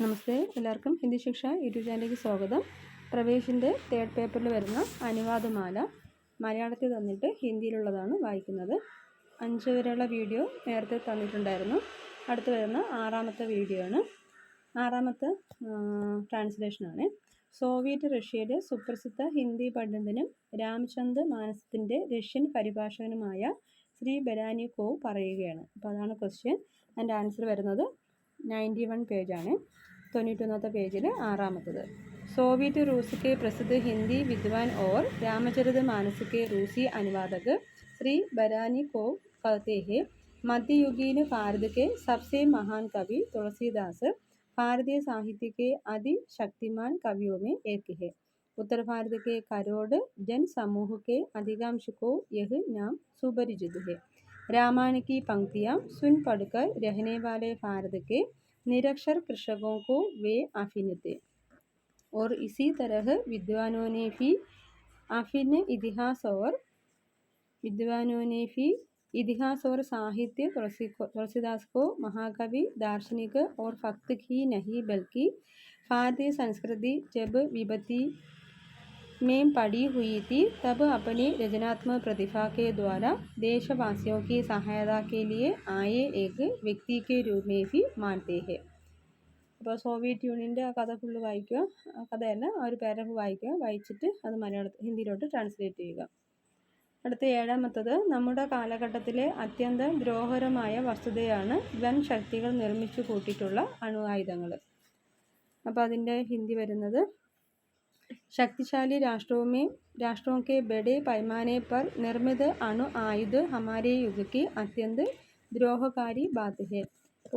നമസ്തേ എല്ലാവർക്കും ഹിന്ദി ശിക്ഷ യൂട്യൂബ് ചാനലിലേക്ക് സ്വാഗതം. പ്രവേശിന്റെ തേർഡ് പേപ്പറിൽ വരുന്ന അനുവാദമാല മലയാളത്തിൽ തന്നിട്ട് ഹിന്ദിയിലുള്ളതാണ് വായിക്കുന്നത്. അഞ്ച് വരെയുള്ള വീഡിയോ നേരത്തെ തന്നിട്ടുണ്ടായിരുന്നു. അടുത്ത് വരുന്ന ആറാമത്തെ വീഡിയോ ആണ്. ആറാമത്തെ ട്രാൻസ്ലേഷനാണ് സോവിയറ്റ് റഷ്യയിലെ സുപ്രസിദ്ധ ഹിന്ദി പണ്ഡിതനും രാംചന്ദ് മാനസത്തിന്റെ റഷ്യൻ പരിഭാഷകനുമായ ശ്രീ ബെരാനിക്കോവ് പറയുകയാണ്. അപ്പോൾ അതാണ് ക്വസ്റ്റ്യൻ അതിന്റെ ആൻസർ വരുന്നത് നയന്റി വൺ പേജാണ് തൊണ്ണൂറ്റൊന്നാമത്തെ പേജിൽ ആറാമത്തത് सोवियत रूस के प्रसिद्ध हिंदी विद्वान और रामचरित मानस के रूसी अनुवादक श्री बरानी को कहते हैं मध्ययुगीन भारत के सबसे महान कवि तुलसीदास भारतीय साहित्य के अति शक्तिमान कवियों में एक है उत्तर भारत के करोड़ जन समूह के अधिकांश को यह नाम सुपरिचित है रामायण की पंक्तियाँ सुन पढ़कर रहने वाले भारत के निरक्षर कृषकों को वे अफिन थे और इसी तरह विद्वानों ने भी अफिन इतिहास और विद्वानों ने भी इतिहास और साहित्य तुलसी तुलसीदास को महाकवि, दार्शनिक और भक्त ही नहीं, बल्कि भारतीय संस्कृति जब विभूति में पड़ी हुई थी तब अपनी रचनात्मक प्रतिभा के द्वारा देशवासियों की सहायता के लिए आए एक व्यक्ति के रूप में भी मानते हैं അപ്പോൾ സോവിയറ്റ് യൂണിയൻ്റെ ആ കഥ ഫുള്ള് വായിക്കുക ആ കഥയല്ല ആ ഒരു പാരഗ്രാഫ് വായിക്കുക വായിച്ചിട്ട് അത് മലയാള ഹിന്ദിയിലോട്ട് ട്രാൻസ്ലേറ്റ് ചെയ്യുക അടുത്ത ഏഴാമത്തത് നമ്മുടെ കാലഘട്ടത്തിലെ അത്യന്തം ദ്രോഹരമായ വസ്തുതയാണ് വൻ ശക്തികൾ നിർമ്മിച്ചു കൂട്ടിയിട്ടുള്ള അണുആയുധങ്ങൾ അപ്പോൾ അതിൻ്റെ ഹിന്ദി വരുന്നത് शक्तिशाली राष्ट्रों में राष्ट्रों के बड़े पैमाने पर निर्मित अणु आयुध हमारे युग की अत्यंत ദ്രോഹകാരി ബാധ ഹെ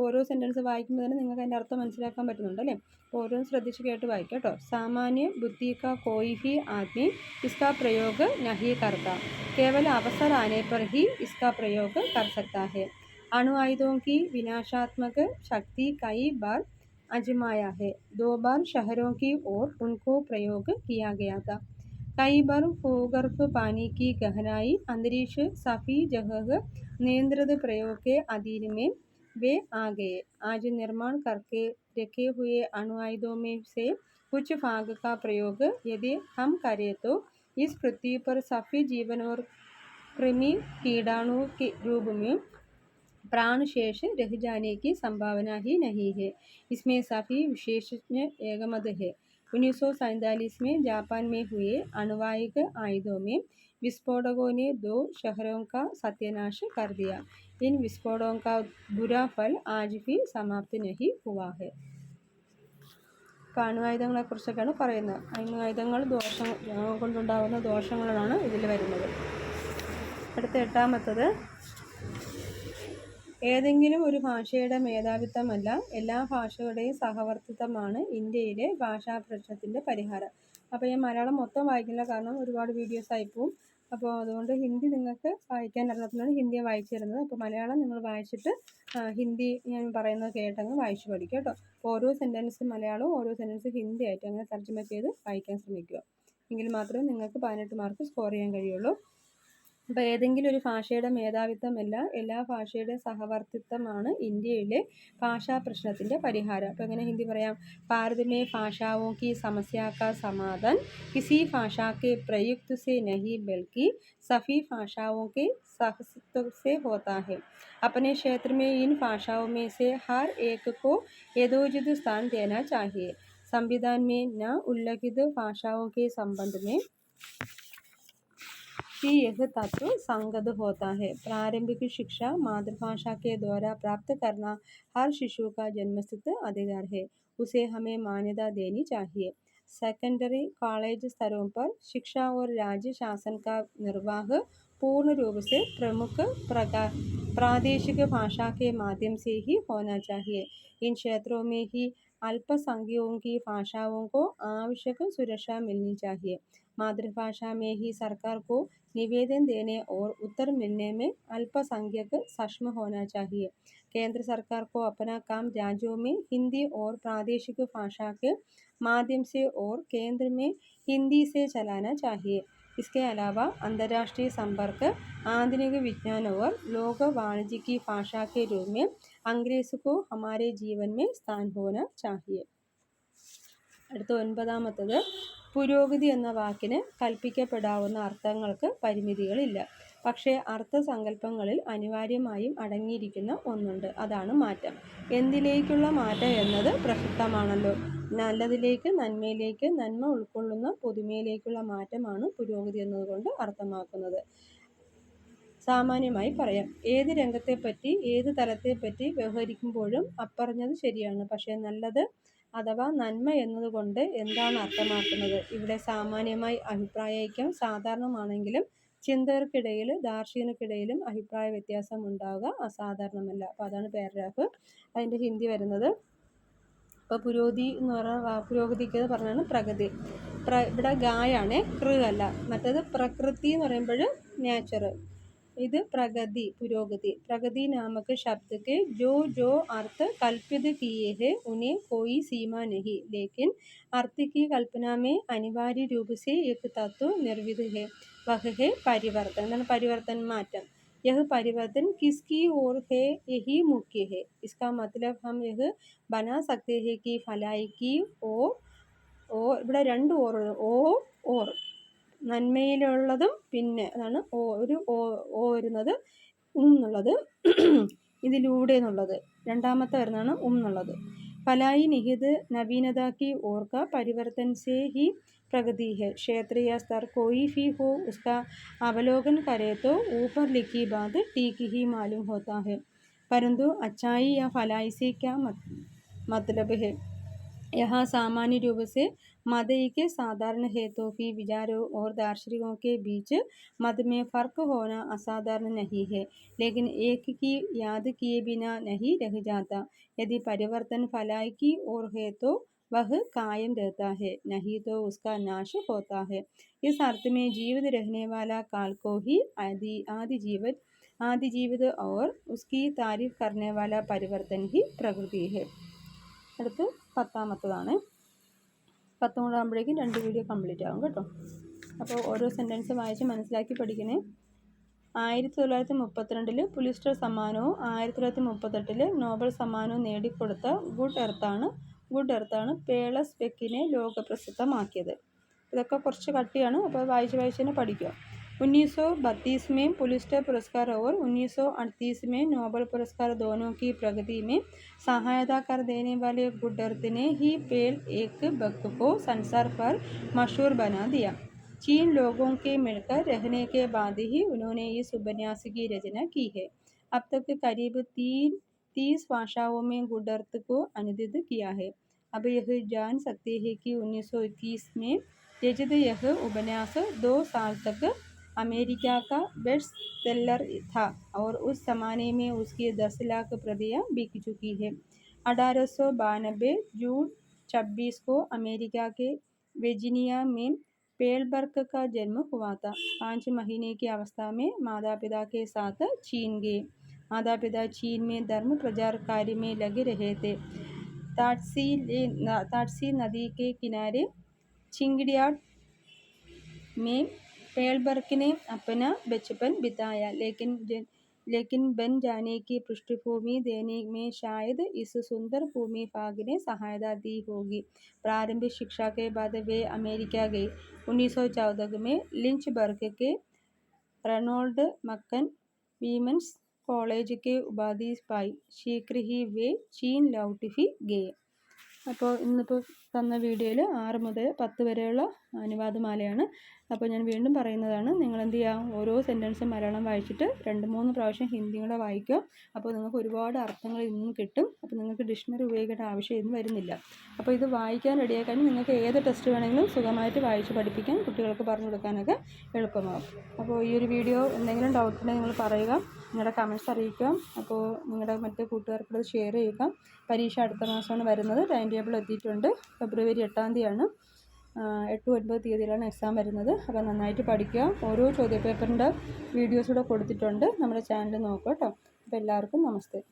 ഓരോ സെന്റൻസ് വായിക്കുമ്പോൾ തന്നെ നിങ്ങൾക്ക് അതിന്റെ അർത്ഥം മനസ്സിലാക്കാൻ പറ്റുന്നുണ്ട് അല്ലേ? ഓരോ ശ്രദ്ധിച്ച് കേട്ട് വായിക്കാം കേട്ടോ. സാമാന്യ ബുദ്ധി കാ കോയി ഹി ആദ്മി ഇസ്കാ പ്രയോഗ നഹി കർത്ത. കേവല അവസര आने पर ही इसका प्रयोग कर सकता है अणु आयुधों की विनाशात्मक शक्ति आजमाया है। दो बार शहरों की ओर उनको प्रयोग किया गया था। कई बार भूगर्भ पानी की गहराई, अंतरिक्ष सफी जगह, नियंत्रित प्रयोग के अधीन में वे आ गए। आज निर्माण करके रखे हुए अणुआयुधों में से कुछ भाग का प्रयोग यदि हम करें तो इस पृथ्वी पर सफी जीवन और कृमि कीटाणु के रूप में प्राण शेष रह जाने की संभावना ही नहीं है इसमें सभी विशेषज्ञ एकमत है उन्नीस में जापान में हुए अणुवायिक आयुधों में विस्फोटकों ने दो शहरों का सत्यानाश कर दिया इन विस्फोटों का बुरा फल आज भी समाप्त नहीं हुआ है ഇപ്പോൾ അണുആയുധങ്ങളെക്കുറിച്ചൊക്കെയാണ് പറയുന്നത് അണുആയുധങ്ങൾ ദോഷം കൊണ്ടുണ്ടാകുന്ന ദോഷങ്ങളാണ് ഇതിൽ വരുന്നത് അടുത്ത എട്ടാമത്തത് ഏതെങ്കിലും ഒരു ഭാഷയുടെ മേധാവിത്വമല്ല എല്ലാ ഭാഷകളുടെയും സഹവർത്തിത്വമാണ് ഇന്ത്യയിലെ ഭാഷാ പ്രശ്നത്തിന്റെ പരിഹാരം. അപ്പോൾ ഞാൻ മലയാളം മൊത്തം വായിക്കില്ല കാരണം ഒരുപാട് വീഡിയോസ് ആയിപ്പോവും അപ്പോൾ അതുകൊണ്ട് ഹിന്ദി നിങ്ങൾക്ക് വായിക്കാൻ അറിയാത്തതുകൊണ്ട് ഹിന്ദിയെ വായിച്ചു തരുന്നത് അപ്പോൾ മലയാളം നിങ്ങൾ വായിച്ചിട്ട് ഹിന്ദി ഞാൻ പറയുന്നത് കേട്ടങ്ങ് വായിച്ചു പഠിക്കുക കേട്ടോ. അപ്പോൾ ഓരോ സെന്റൻസ് മലയാളവും ഓരോ സെന്റൻസ് ഹിന്ദി ആയിട്ട് അങ്ങനെ തർജമ ചെയ്ത് വായിക്കാൻ ശ്രമിക്കുക. എങ്കിൽ മാത്രമേ നിങ്ങൾക്ക് പതിനെട്ട് മാർക്ക് സ്കോർ ചെയ്യാൻ കഴിയുള്ളൂ. അപ്പോൾ ഏതെങ്കിലും ഒരു ഭാഷയുടെ മേധാവിത്വമല്ല എല്ലാ ഭാഷയുടെ സഹവർത്തിത്വമാണ് ഇന്ത്യയിലെ ഭാഷാ പ്രശ്നത്തിൻ്റെ പരിഹാരം അപ്പോൾ എങ്ങനെ ഹിന്ദി പറയാം ഭാരത് में भाषाओं की समस्या का समाधान किसी भाषा के प्रयुक्त से नहीं बल्कि सभी भाषाओं के सहस्तित्व से होता है अपने क्षेत्र में इन भाषाओं में से हर एक को यथोचित स्थान देना चाहिए संविधान में न उल्लिखित भाषाओं के संबंध में कि यह तत्व संगत होता है। प्रारंभिक शिक्षा मातृभाषा के द्वारा प्राप्त करना हर शिशु का जन्मसिद्ध अधिकार है। उसे हमें मान्यता देनी चाहिए। सेकेंडरी कॉलेज स्तरों पर शिक्षा और राज्य शासन का निर्वाह पूर्ण रूप से प्रमुख प्रकार प्रादेशिक भाषा के माध्यम से ही होना चाहिए। इन क्षेत्रों में ही अल्पसंख्यकों की भाषाओं को आवश्यक सुरक्षा मिलनी चाहिए। मातृभाषा में ही सरकार को निवेदन देने और उत्तर मिलने में अल्पसंख्यक सक्षम होना चाहिए। केंद्र सरकार को अपना काम राज्यों में हिंदी और प्रादेशिक भाषा के माध्यम से और केंद्र में हिंदी से चलाना चाहिए। इसके अलावा अंतर्राष्ट्रीय संपर्क आधुनिक विज्ञान और लोक वाणिज्य की भाषा के रूप में अंग्रेज को हमारे जीवन में स्थान होना चाहिए അടുത്ത ഒൻപതാമത്തത് പുരോഗതി എന്ന വാക്കിന് കൽപ്പിക്കപ്പെടാവുന്ന അർത്ഥങ്ങൾക്ക് പരിമിതികളില്ല പക്ഷേ അർത്ഥസങ്കല്പങ്ങളിൽ അനിവാര്യമായും അടങ്ങിയിരിക്കുന്ന ഒന്നുണ്ട് അതാണ് മാറ്റം എന്തിലേക്കുള്ള മാറ്റം എന്നത് പ്രസക്തമാണല്ലോ നല്ലതിലേക്ക് നന്മയിലേക്ക് നന്മ ഉൾക്കൊള്ളുന്ന പുതുമയിലേക്കുള്ള മാറ്റമാണ് പുരോഗതി എന്നതുകൊണ്ട് അർത്ഥമാക്കുന്നത്. സാമാന്യമായി പറയാം ഏത് രംഗത്തെപ്പറ്റി ഏത് തലത്തെപ്പറ്റി വ്യവഹരിക്കുമ്പോഴും അപ്പറഞ്ഞത് ശരിയാണ്. പക്ഷേ നല്ലത് അഥവാ നന്മ എന്നതുകൊണ്ട് എന്താണ് അർത്ഥമാക്കുന്നത്? ഇവിടെ സാമാന്യമായി അഭിപ്രായൈക്യം സാധാരണമാണെങ്കിലും ചിന്തകർക്കിടയിൽ ദാർശനികർക്കിടയിലും അഭിപ്രായ വ്യത്യാസം ഉണ്ടാവുക അസാധാരണമല്ല. അപ്പോൾ അതാണ് പാരഗ്രാഫ് അതിന്റെ ഹിന്ദി വരുന്നത് അപ്പോൾ പുരോഗതി എന്ന് പറഞ്ഞാൽ പുരോഗതിക്ക് പറഞ്ഞാണ് പ്രഗതി പ്ര ഇവിടെ ഗായാണ് കൃ അല്ല മറ്റേത് പ്രകൃതി എന്ന് പറയുമ്പോൾ നേച്ചർ ഇത് प्रगति पुरोगति प्रगति नामक शब्द के जो जो अर्थ कल्पित किए हैं उन्हें कोई सीमा नहीं लेकिन अर्थ की कल्पना में अनिवार्य रूप से एक तत्व निर्विध है वह है परिवर्तन എന്താണ് പരിവർത്തൻ മാറ്റം यह परिवर्तन किसकी ओर है यही मुख्य है इसका मतलब हम यह बना सकते हैं कि भलाई की ओर ഓ ഇവിടെ രണ്ട് ഓർ ഓ ഓർ നന്മയിലുള്ളതും പിന്നെ അതാണ് ഓ ഒരു ഓ ഓ വരുന്നത് ഉം എന്നുള്ളത് ഇതിലൂടെ എന്നുള്ളത് രണ്ടാമത്തെ വരുന്നതാണ് ഉം എന്നുള്ളത് फलाई निहित नवीनता की ओर का परिवर्तन से ही प्रगति है। क्षेत्रीय स्तर कोई भी हो उसका अवलोकन करे तो ऊपर लिखी बात ठीक ही मालूम होता है। परंतु अच्छाई या फलाई से क्या मत, मतलब है? यह सामान्य रूप से मदई के साधारण हेतु की विचारों और दार्शनिकों के बीच मत में फ़र्क होना असाधारण नहीं है लेकिन एक की याद किए बिना नहीं रह जाता। यदि परिवर्तन फलाई की ओर है तो वह कायम रहता है नहीं तो उसका नाश होता है इस अर्थ में जीवित रहने वाला काल को ही आदि आदि जीवित आदि जीवित और उसकी तारीफ करने वाला परिवर्तन ही प्रकृति है അടുത്ത് പത്താമത്തതാണ് പത്തും കൂടെ ആകുമ്പോഴേക്കും രണ്ട് വീഡിയോ കംപ്ലീറ്റ് ആകും കേട്ടോ അപ്പോൾ ഓരോ സെൻറ്റൻസ് വായിച്ച് മനസ്സിലാക്കി പഠിക്കണേ ആയിരത്തി തൊള്ളായിരത്തി മുപ്പത്തിരണ്ടിൽ പുലിസ്റ്റർ സമ്മാനവും ആയിരത്തി തൊള്ളായിരത്തി മുപ്പത്തെട്ടിൽ നോബൽ സമ്മാനവും നേടിക്കൊടുത്ത ഗുഡ് എർത്താണ് ഗുഡ് എർത്താണ് പേളസ് ബെക്കിനെ ലോകപ്രസിദ്ധമാക്കിയത് ഇതൊക്കെ കുറച്ച് കട്ടിയാണ് അപ്പോൾ വായിച്ച് വായിച്ച് തന്നെ പഠിക്കുക उन्नीस सौ बत्तीस में पुलिस्टर पुरस्कार और उन्नीस सौ अड़तीस में नोबल पुरस्कार दोनों की प्रगति में सहायता कर देने वाले गुडर्त ने ही पेल एक बक को संसार पर मशहूर बना दिया चीन लोगों के मिलकर रहने के बाद ही उन्होंने इस उपन्यास की रचना की है अब तक करीब तीन तीस भाषाओं में गुडर्त को अनुदित किया है। अब यह जान सकते हैं कि 1921 में रचित यह उपन्यास दो साल तक अमेरिका का बेस्ट सेलर था और उस ज़माने में उसकी दस लाख प्रतियाँ बिक चुकी है। अठारह सौ बानबे जून छब्बीस को अमेरिका के वर्जीनिया में पेलबर्ग का जन्म हुआ था। पाँच महीने की अवस्था में माता पिता के साथ चीन गए। माता पिता चीन में धर्म प्रचार कार्य में लगे रहे थे ताटसी ताटसी नदी के किनारे चिंगड़ियाट में पेलबर्ग ने अपना बचपन बिताया लेकिन लेकिन बन जाने की पृष्ठभूमि देने में शायद इस सुंदर भूमि भाग ने सहायता दी होगी प्रारंभिक शिक्षा के बाद वे अमेरिका गए 1914 में लिंचबर्ग के रेनोल्ड मक्कन वीमेंस കോളേജ് കെ ഉപാധി സ്പൈ ശീക്രി ഹി വേ ചീൻ ലൗട്ടിഫി ഗേ. അപ്പോൾ ഇന്നിപ്പോൾ തന്ന വീഡിയോയിൽ ആറ് മുതൽ പത്ത് വരെയുള്ള അനുവാദമാലയാണ്. അപ്പോൾ ഞാൻ വീണ്ടും പറയുന്നതാണ് നിങ്ങൾ എന്ത് ചെയ്യുക ഓരോ സെന്റൻസും മലയാളം വായിച്ചിട്ട് രണ്ട് മൂന്ന് പ്രാവശ്യം ഹിന്ദി കൂടെ വായിക്കുക. അപ്പോൾ നിങ്ങൾക്ക് ഒരുപാട് അർത്ഥങ്ങൾ ഇന്നും കിട്ടും. അപ്പോൾ നിങ്ങൾക്ക് ഡിക്ഷണറി ഉപയോഗിക്കേണ്ട ആവശ്യം വരുന്നില്ല. അപ്പോൾ ഇത് വായിക്കാൻ റെഡിയാക്കാനും നിങ്ങൾക്ക് ഏത് ടെസ്റ്റ് വേണമെങ്കിലും സുഖമായിട്ട് വായിച്ച് പഠിപ്പിക്കാൻ കുട്ടികൾക്ക് പറഞ്ഞു കൊടുക്കാനൊക്കെ എളുപ്പമാകും അപ്പോൾ ഈ ഒരു വീഡിയോ എന്തെങ്കിലും ഡൗട്ട് ഉണ്ടെങ്കിൽ നിങ്ങൾ പറയുക. നിങ്ങളുടെ കമൻസ് അറിയിക്കാം. അപ്പോൾ നിങ്ങളുടെ മറ്റ് കൂട്ടുകാർക്കൂടെ ഷെയർ ചെയ്യുക. പരീക്ഷ അടുത്ത മാസമാണ് വരുന്നത്. ടൈം ടേബിൾ എത്തിയിട്ടുണ്ട്. ഫെബ്രുവരി എട്ടാം തീയതിയാണ്. എട്ട് ഒൻപത് തീയതിയിലാണ് എക്സാം വരുന്നത്. അപ്പോൾ നന്നായിട്ട് പഠിക്കുക. ഓരോ ചോദ്യപേപ്പറിന്റെ വീഡിയോസ് കൂടെ കൊടുത്തിട്ടുണ്ട്. നമ്മുടെ ചാനൽ നോക്കുക കേട്ടോ. അപ്പോൾ എല്ലാവർക്കും നമസ്തേ.